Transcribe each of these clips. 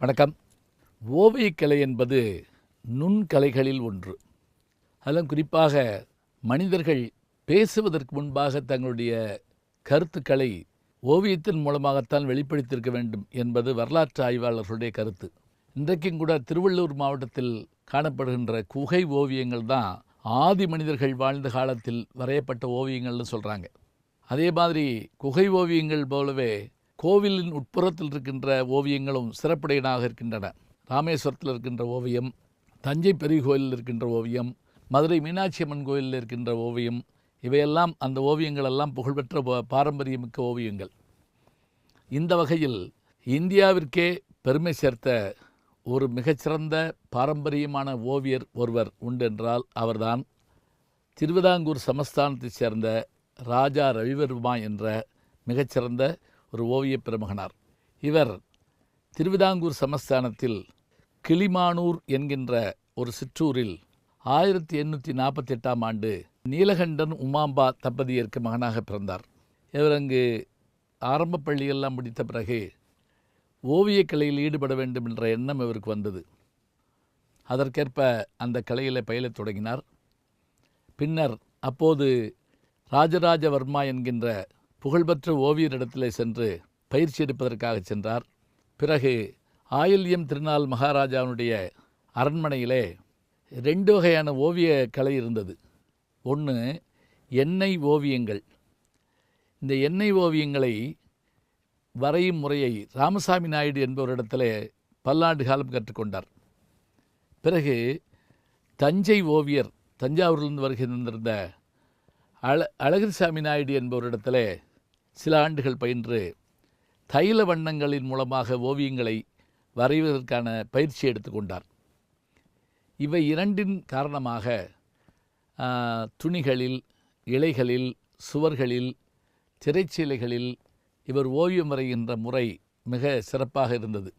வணக்கம். ஓவியக்கலை என்பது நுண்கலைகளில் ஒன்று. அதிலும் குறிப்பாக மனிதர்கள் பேசுவதற்கு முன்பாக தங்களுடைய கருத்துக்களை ஓவியத்தின் மூலமாகத்தான் வெளிப்படுத்தியிருக்க வேண்டும் என்பது வரலாற்று ஆய்வாளர்களுடைய கருத்து. இன்றைக்கும் கூட திருவள்ளூர் மாவட்டத்தில் காணப்படுகின்ற குகை ஓவியங்கள் தான் ஆதி மனிதர்கள் வாழ்ந்த காலத்தில் வரையப்பட்ட ஓவியங்கள்னு சொல்கிறாங்க அதே மாதிரி குகை ஓவியங்கள் போலவே கோவிலின் உட்புறத்தில் இருக்கின்ற ஓவியங்களும் சிறப்புடையனாக இருக்கின்றன. ராமேஸ்வரத்தில் இருக்கின்ற ஓவியம் தஞ்சை பெரிய கோயிலில் இருக்கின்ற ஓவியம் மதுரை மீனாட்சி அம்மன் கோயிலில் இருக்கின்ற ஓவியம் இவையெல்லாம் அந்த ஓவியங்கள் எல்லாம் புகழ்பெற்ற பாரம்பரியமிக்க ஓவியங்கள். இந்த வகையில் இந்தியாவிற்கே பெருமை சேர்த்த ஒரு மிகச்சிறந்த பாரம்பரியமான ஓவியர் ஒருவர் உண்டு என்றால் அவர்தான் திருவிதாங்கூர் சமஸ்தானத்தைச் சேர்ந்த ராஜா ரவிவர்மா என்ற மிகச்சிறந்த ஒரு ஓவியப் பிரமுகனார். இவர் திருவிதாங்கூர் சமஸ்தானத்தில் கிளிமானூர் என்கின்ற ஒரு சிற்றூரில் ஆயிரத்தி எண்ணூற்றி நாற்பத்தெட்டாம் ஆண்டு நீலகண்டன் உமாம்பா தம்பதியருக்கு மகனாக பிறந்தார். இவர் அங்கு ஆரம்ப பள்ளியெல்லாம் முடித்த பிறகு ஓவியக்கலையில் ஈடுபட வேண்டும் என்ற எண்ணம் இவருக்கு வந்தது. அதற்கேற்ப அந்த கலையில் பயிலத் தொடங்கினார். பின்னர் அப்போது ராஜராஜவர்மா என்கின்ற புகழ்பெற்ற ஓவியரிடத்திலே சென்று பயிற்சி எடுப்பதற்காக சென்றார். பிறகு ஆயில்யம் திருநாள் மகாராஜாவினுடைய அரண்மனையிலே ரெண்டு வகையான ஓவிய கலை இருந்தது. ஒன்று எண்ணெய் ஓவியங்கள். இந்த எண்ணெய் ஓவியங்களை வரையும் முறையை ராமசாமி நாயுடு என்பவரிடத்திலே பல்லாண்டு காலம் கற்றுக்கொண்டார். பிறகு தஞ்சை ஓவியர் தஞ்சாவூரிலிருந்து வருகின்றிருந்த அழ அழகிரிசாமி நாயுடு என்பவரிடத்திலே சில ஆண்டுகள் பயின்று தைல வண்ணங்களின் மூலமாக ஓவியங்களை வரைவதற்கான பயிற்சி எடுத்துக்கொண்டார் இவை இரண்டின் காரணமாக துணிகளில் இலைகளில் சுவர்களில் திரைச்சீலைகளில் இவர் ஓவியம் வரைகின்ற முறை மிக சிறப்பாக இருந்தது.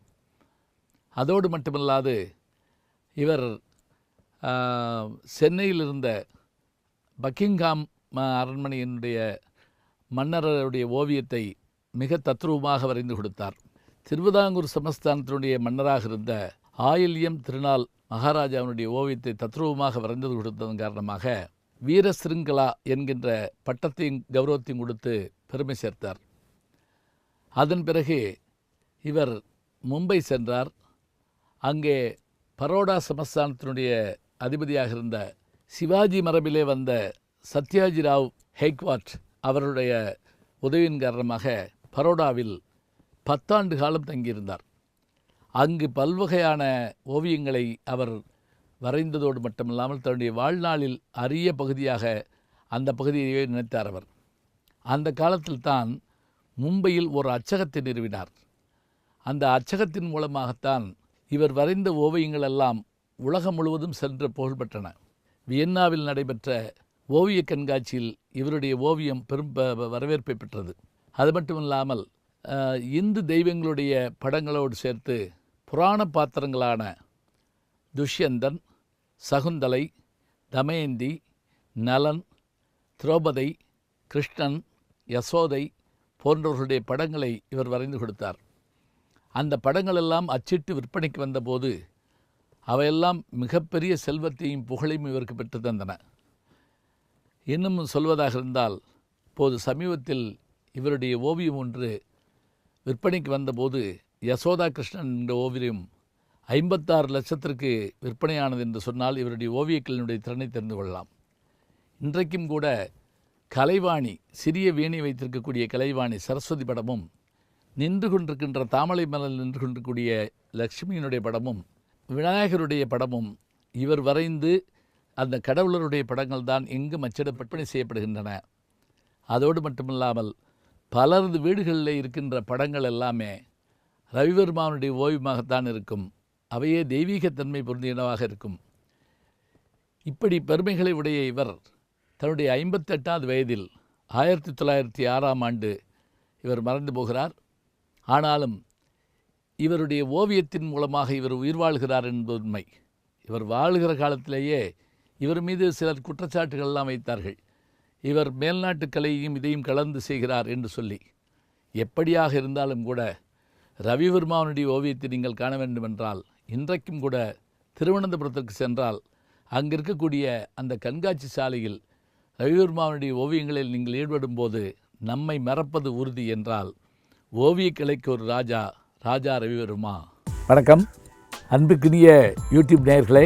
அதோடு மட்டுமல்லாது இவர் சென்னையில் இருந்த பக்கிங்ஹாம் அரண்மனையினுடைய மன்னருடைய ஓவியத்தை மிக தத்ரூபமாக வரைந்து கொடுத்தார். திருவிதாங்கூர் சமஸ்தானத்தினுடைய மன்னராக இருந்த ஆயில்யம் திருநாள் மகாராஜாவினுடைய ஓவியத்தை தத்ரூபமாக வரைந்தது கொடுத்ததன் காரணமாக வீரசிருங்கலா என்கின்ற பட்டத்தையும் கௌரவத்தையும் கொடுத்து பெருமை சேர்த்தார். அதன் பிறகு இவர் மும்பை சென்றார். அங்கே பரோடா சமஸ்தானத்தினுடைய அதிபதியாக இருந்த சிவாஜி மரபிலே வந்த சத்யாஜி ராவ் ஹெக்வாட் அவருடைய உதவியின் காரணமாக பரோடாவில் பத்தாண்டு காலம் தங்கியிருந்தார். அங்கு பல்வகையான ஓவியங்களை அவர் வரைந்ததோடு மட்டுமில்லாமல் தன்னுடைய வாழ்நாளில் அரிய பகுதியாக அந்த பகுதியையே நினைத்தார் அவர். அந்த காலத்தில் தான் மும்பையில் ஒரு அச்சகத்தை நிறுவினார். அந்த அச்சகத்தின் மூலமாகத்தான் இவர் வரைந்த ஓவியங்கள் எல்லாம் உலகம் முழுவதும் சென்று புகழ்பெற்றன. வியன்னாவில் நடைபெற்ற ஓவிய கண்காட்சியில் இவருடைய ஓவியம் பெரும் ப- வரவேற்பை பெற்றது. அது மட்டும் இல்லாமல் இந்து தெய்வங்களுடைய படங்களோடு சேர்த்து புராண பாத்திரங்களான துஷ்யந்தன் சகுந்தலை தமயந்தி நலன் திரௌபதை கிருஷ்ணன் யசோதை போன்றவர்களுடைய படங்களை இவர் வரைந்து கொடுத்தார். அந்த படங்களெல்லாம் அச்சிட்டு விற்பனைக்கு வந்தபோது அவையெல்லாம் மிகப்பெரிய செல்வத்தையும் புகழையும் இவருக்கு பெற்று தந்தன இன்னும் சொல்வதாக இருந்தால் இப்போது சமீபத்தில் இவருடைய ஓவியம் ஒன்று விற்பனைக்கு வந்தபோது யசோதா கிருஷ்ணன் என்ற ஓவியம் ஐம்பத்தாறு லட்சத்திற்கு விற்பனையானது என்று சொன்னால் இவருடைய ஓவியக்கலினுடைய திறனை தெரிந்து கொள்ளலாம். இன்றைக்கும் கூட கலைவாணி சிறிய வீணை வைத்திருக்கக்கூடிய கலைவாணி சரஸ்வதி படமும் நின்று கொண்டிருக்கின்ற தாமலை மலர் நின்று கொண்டிருக்கக்கூடிய லக்ஷ்மியினுடைய படமும் விநாயகருடைய படமும் இவர் வரைந்து அந்த கடவுளருடைய படங்கள் தான் எங்கும் அச்சிட செய்யப்படுகின்றன. அதோடு மட்டுமில்லாமல் பலரது வீடுகளில் இருக்கின்ற படங்கள் எல்லாமே ரவிவர்மாவுடைய ஓவியமாகத்தான் இருக்கும். அவையே தெய்வீகத்தன்மை பொருந்தியனவாக இருக்கும். இப்படி பெருமைகளை உடைய இவர் தன்னுடைய ஐம்பத்தெட்டாவது வயதில் ஆயிரத்தி தொள்ளாயிரத்தி ஆறாம் ஆண்டு இவர் மறந்து போகிறார். ஆனாலும் இவருடைய ஓவியத்தின் மூலமாக இவர் உயிர் வாழ்கிறார் என்பது உண்மை. இவர் வாழுகிற காலத்திலேயே இவர் மீது சிலர் குற்றச்சாட்டுகள் எல்லாம் வைத்தார்கள். இவர் மேல்நாட்டு கலையையும் இதையும் கலந்து செய்கிறார் என்று சொல்லி எப்படியாக இருந்தாலும் கூட ரவிவர்மாவனுடைய ஓவியத்தை நீங்கள் காண வேண்டுமென்றால் இன்றைக்கும் கூட திருவனந்தபுரத்திற்கு சென்றால் அங்கிருக்கக்கூடிய அந்த கண்காட்சி சாலையில் ரவிவர்மாவனுடைய ஓவியங்களில் நீங்கள் ஈடுபடும் போது நம்மை மறப்பது உறுதி என்றால் ஓவியக் கலைக்கு ஒரு ராஜா ராஜா ரவிவர்மா. வணக்கம். அன்புக்குரிய யூடியூப் நேயர்களே